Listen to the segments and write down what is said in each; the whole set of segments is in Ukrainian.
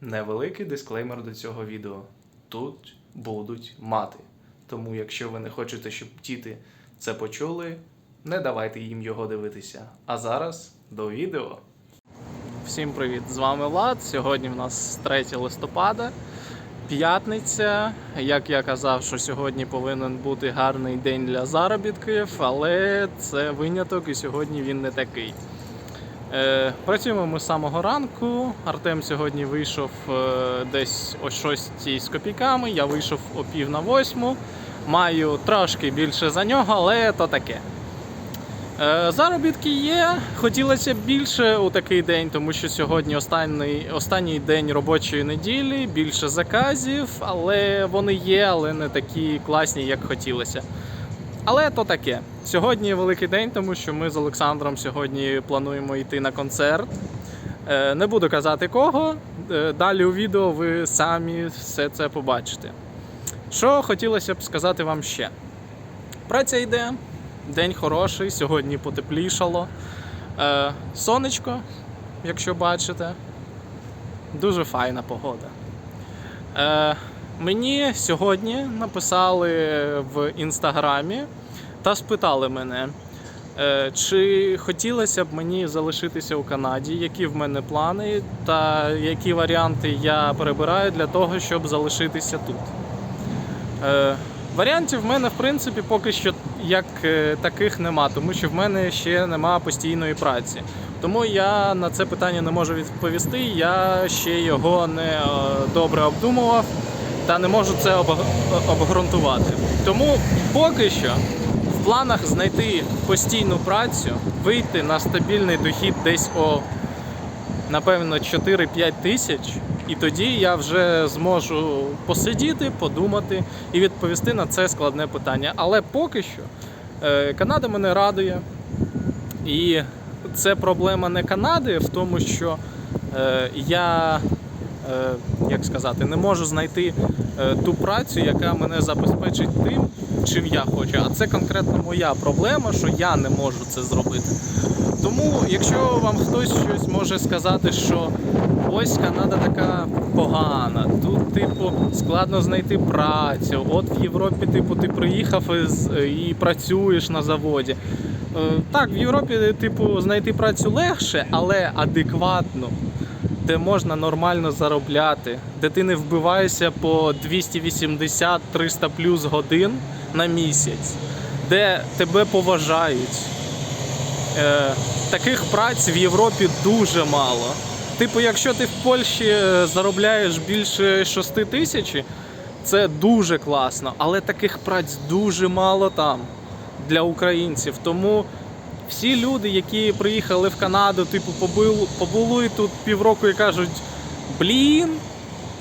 Невеликий дисклеймер до цього відео. Тут будуть мати. Тому, якщо ви не хочете, щоб діти це почули, не давайте їм його дивитися. А зараз до відео. Всім привіт! З вами Влад. Сьогодні в нас 3 листопада, п'ятниця. Як я казав, що сьогодні повинен бути гарний день для заробітків, але це виняток, і сьогодні він не такий. Е, працюємо ми з самого ранку. Артем сьогодні вийшов е, десь о 6 з копійками. Я вийшов о пів на восьму. Маю трошки більше за нього, але то таке. Е, заробітки є. Хотілося б більше у такий день, тому що сьогодні останній, останній день робочої неділі, більше заказів, але вони є, але не такі класні, як хотілося. Але то таке. Сьогодні великий день, тому що ми з Олександром сьогодні плануємо йти на концерт. Е, Не буду казати кого. Е, Далі у відео ви самі все це побачите. Що хотілося б сказати вам ще? Праця йде, день хороший, сьогодні потеплішало. Е, Сонечко, якщо бачите, дуже файна погода. Мені сьогодні написали в інстаграмі та спитали мене, е, чи хотілося б мені залишитися у Канаді, які в мене плани та які варіанти я перебираю для того, щоб залишитися тут. Е, Варіантів в мене, в принципі, поки що як е, таких нема, тому що в мене ще нема постійної праці. Тому я на це питання не можу відповісти. Я ще його не добре обдумував та не можу це обґрунтувати. Тому поки що планах знайти постійну працю, вийти на стабільний дохід десь о напевно 4-5 тисяч, і тоді я вже зможу посидіти, подумати і відповісти на це складне питання. Але поки що е, Канада мене радує. І це проблема не Канади в тому, що е, я, е, як сказати, не можу знайти ту працю, яка мене забезпечить тим, чим я хочу. А це конкретно моя проблема, що я не можу це зробити. Тому, якщо вам хтось щось може сказати, що ось Канада така погана, тут, типу, складно знайти працю, от в Європі, типу, ти приїхав і працюєш на заводі. Е, Так, в Європі, типу, знайти працю легше, але адекватно, де можна нормально заробляти, де ти не вбиваєшся по 280-300 плюс годин на місяць, де тебе поважають. Е, таких праць в Європі дуже мало. Типу, якщо ти в Польщі е, заробляєш більше 6 тисяч, це дуже класно, але таких праць дуже мало там для українців. Тому всі люди, які приїхали в Канаду, типу, побули, побули тут півроку і кажуть: блін,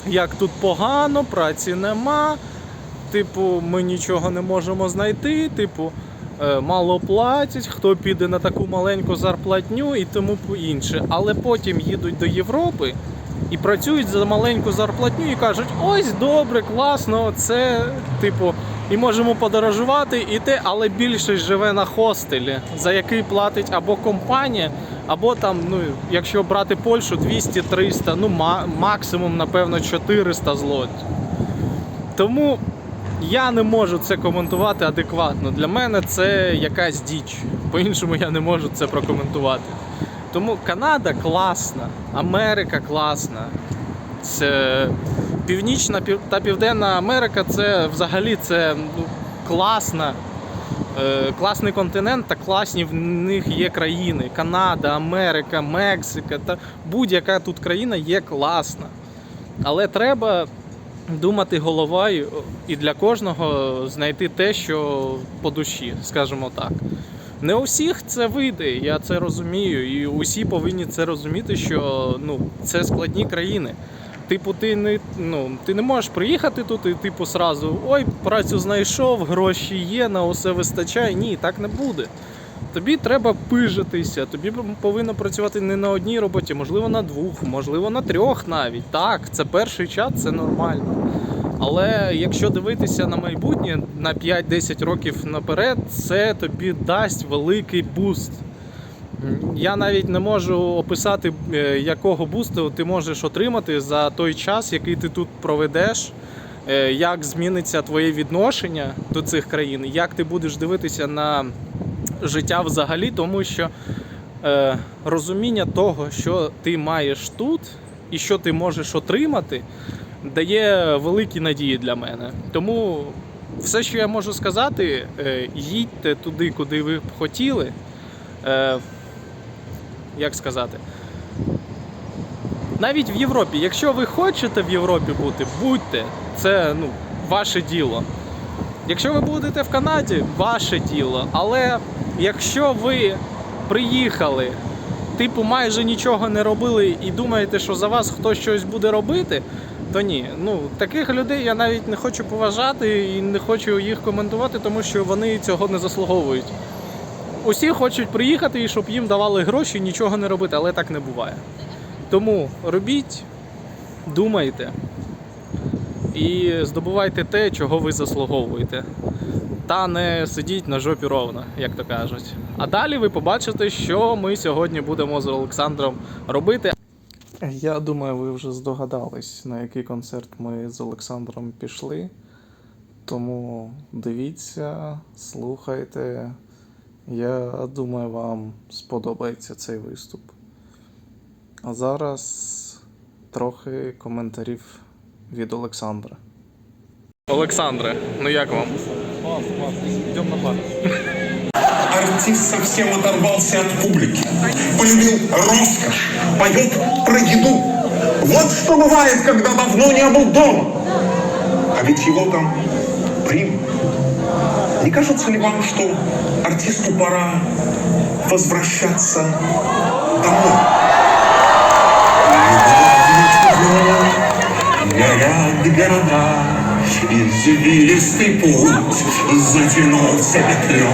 як тут погано, праці нема. Типу, ми нічого не можемо знайти. Типу, е, мало платять, хто піде на таку маленьку зарплатню і тому інше. Але потім їдуть до Європи і працюють за маленьку зарплатню і кажуть: ось добре, класно, це типу, і можемо подорожувати, і те, але більшість живе на хостелі, за який платить або компанія, або там, ну, якщо брати Польщу, 200-300, ну ма- максимум, напевно, 400 злотих. Тому я не можу це коментувати адекватно. Для мене це якась діч. По-іншому я не можу це прокоментувати. Тому Канада класна, Америка класна. Це Північна та Південна Америка це взагалі це ну, класна. е, Класний континент та класні в них є країни. Канада, Америка, Мексика та будь-яка тут країна є класна. Але треба думати головою і для кожного знайти те, що по душі, скажімо так. Не у всіх це вийде, я це розумію, і усі повинні це розуміти, що ну, це складні країни. Типу, ти не, ну, ти не можеш приїхати тут і типу сразу ой, працю знайшов, гроші є, на усе вистачає. Ні, так не буде. Тобі треба пижитися, тобі повинно працювати не на одній роботі, можливо, на двох, можливо, на трьох навіть. Так, це перший час, це нормально. Але якщо дивитися на майбутнє на 5-10 років наперед, це тобі дасть великий буст. Я навіть не можу описати, е, якого бусту ти можеш отримати за той час, який ти тут проведеш, е, як зміниться твоє відношення до цих країн, як ти будеш дивитися на життя взагалі, тому що е, розуміння того, що ти маєш тут і що ти можеш отримати, дає великі надії для мене. Тому все, що я можу сказати, е, їдьте туди, куди ви б хотіли. Е, як сказати? Навіть в Європі, якщо ви хочете в Європі бути, будьте. Це ну, ваше діло. Якщо ви будете в Канаді, ваше діло. Але якщо ви приїхали, типу, майже нічого не робили і думаєте, що за вас хтось щось буде робити, то ні. Ну, таких людей я навіть не хочу поважати і не хочу їх коментувати, тому що вони цього не заслуговують. Усі хочуть приїхати і щоб їм давали гроші і нічого не робити, але так не буває. Тому робіть, думайте і здобувайте те, чого ви заслуговуєте. Та не сидіть на жопі ровно, як то кажуть. А далі ви побачите, що ми сьогодні будемо з Олександром робити. Я думаю, ви вже здогадались, на який концерт ми з Олександром пішли. Тому дивіться, слухайте. Я думаю, вам сподобається цей виступ. А зараз трохи коментарів від Олександра. Олександре, ну як вам? Йдемо на бар. Артист совсем оторвался от публики. Полюбил роскошь, поет про еду. Вот что бывает, когда давно не был дома. А ведь его там примут. Не кажется ли вам, что артисту пора возвращаться домой? Горят города, извилистый путь затянулся петлей.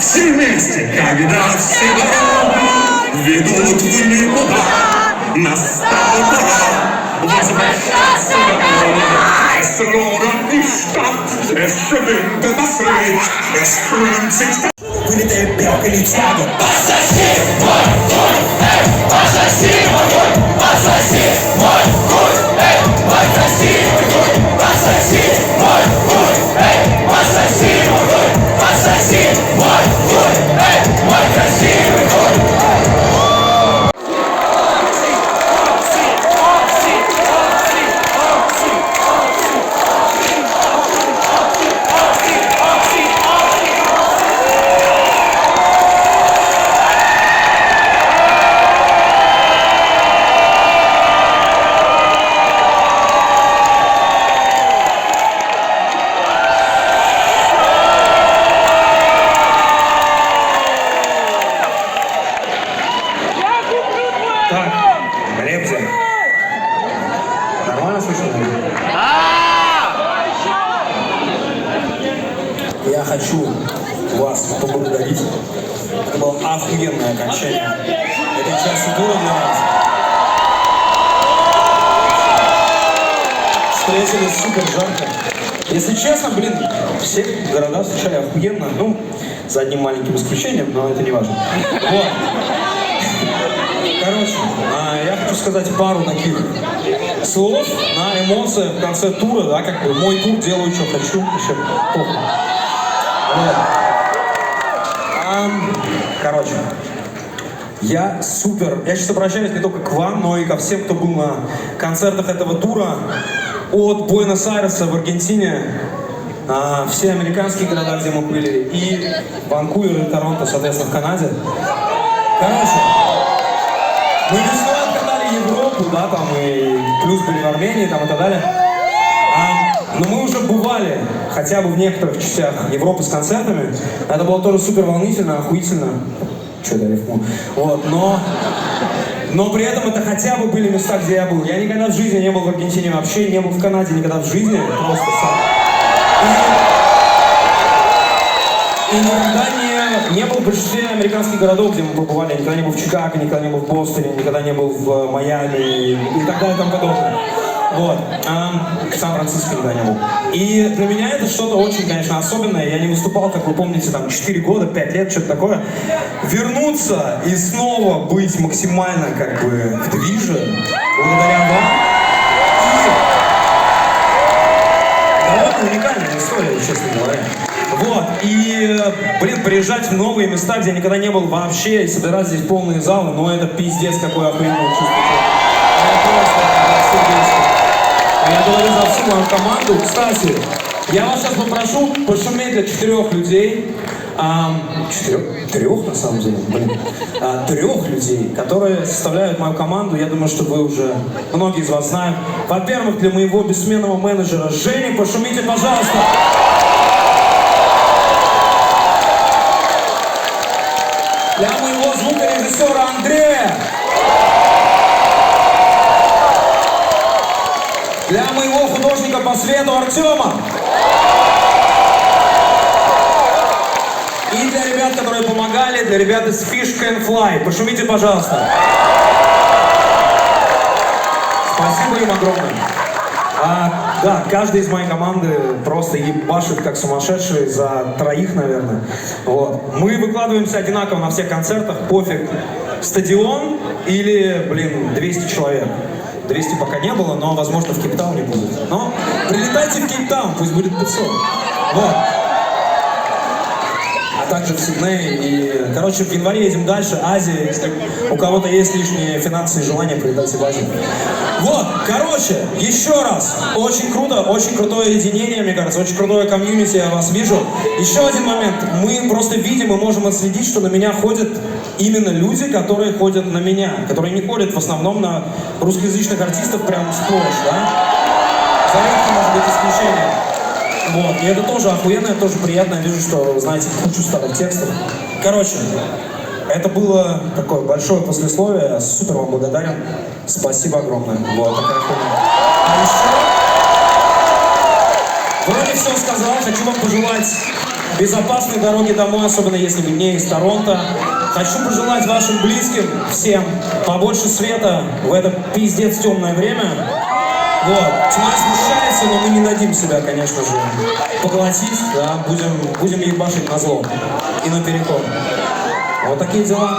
Все вместе, когда все дороги ведут в никуда, настала пора. Возвращаться домой. Råder i stadt, es skjønte det slik, es klunset Вылетай белка летяга, Так, Супер жарко. Если честно, блин, все города встречали охуенно. Ну, за одним маленьким исключением, но это не важно. Вот. Короче, а, я хочу сказать пару таких слов на эмоции в конце тура, да, как бы мой тур делаю, что хочу, еще похуй. Вот. Ам, Короче, я супер, я сейчас обращаюсь не только к вам, но и ко всем, кто был на концертах этого тура от Буэнос-Айреса в Аргентине, а, все американские города, где мы были, и Ванкувер и Торонто, соответственно, в Канаде. Короче, мы весной откатали Европу, да, там и плюс были в Армении, там и так далее. А, но мы уже бывали хотя бы в некоторых частях Европы с концертами. Это было тоже супер волнительно, охуительно. Че я рифму? Вот, но... Но при этом это хотя бы были места, где я был. Я никогда в жизни не был в Аргентине вообще, не был в Канаде никогда в жизни. Просто сам. И никогда не, не был в американских городов, где мы побывали. Я никогда не был в Чикаго, никогда не был в Бостоне, никогда не был в Майами и так далее и тому подобное. Вот. Сан-Франциско был. И для меня это что-то очень, конечно, особенное. Я не выступал, как вы помните, там 4 года, 5 лет, что-то такое. Вернуться и снова быть максимально как бы в движе, благодаря вам. И довольно уникальная история, честно говоря. Вот, и, блин, приезжать в новые места, где я никогда не был вообще, и собирать здесь полные залы, ну это пиздец, какое охуенное чувство. Я просто сердечко. Я говорю за всю мою команду. Кстати, я вас сейчас попрошу пошуметь для четырех людей. Четырех? Трех, на самом деле, блин. А, трех людей, которые составляют мою команду. Я думаю, что вы уже, многие из вас знают. Во-первых, для моего бессменного менеджера Жени, пошумите, пожалуйста. Для моего звукорежиссера Андрея. Для моего художника по свету Артема. И для ребят, которые помогали, для ребят из Fish Can Fly. Пошумите, пожалуйста. Спасибо им огромное. А, да, каждый из моей команды просто ебашит как сумасшедший за троих, наверное. Вот. Мы выкладываемся одинаково на всех концертах, пофиг, стадион или, блин, 200 человек. 200 пока не было, но, возможно, в Кейптауне будет. Но прилетайте в Кейптаун, пусть будет 500. Вот. Также в Сиднее. И, короче, в январе едем дальше. Азия, если у кого-то есть лишние финансовые желания, прилетайте в Азию. Вот, короче, еще раз. Очень круто, очень крутое единение, мне кажется, очень крутое комьюнити, я вас вижу. Еще один момент. Мы просто видим и можем отследить, что на меня ходят именно люди, которые ходят на меня, которые не ходят в основном на русскоязычных артистов прям сплошь, да? За может быть исключением. Вот, и это тоже охуенно, это тоже приятно. Я вижу, что вы знаете кучу старых текстов. Короче, это было такое большое послесловие. Супер вам благодарен. Спасибо огромное. Вот такая хуйня. А еще... Вроде все сказал. Хочу вам пожелать безопасной дороги домой, особенно если вы не из Торонто. Хочу пожелать вашим близким всем побольше света в это пиздец темное время. Вот. Тьма смущается, но мы не дадим себя, конечно же, поглотить, да, будем, будем ебашить на зло и наперекор. Вот такие дела.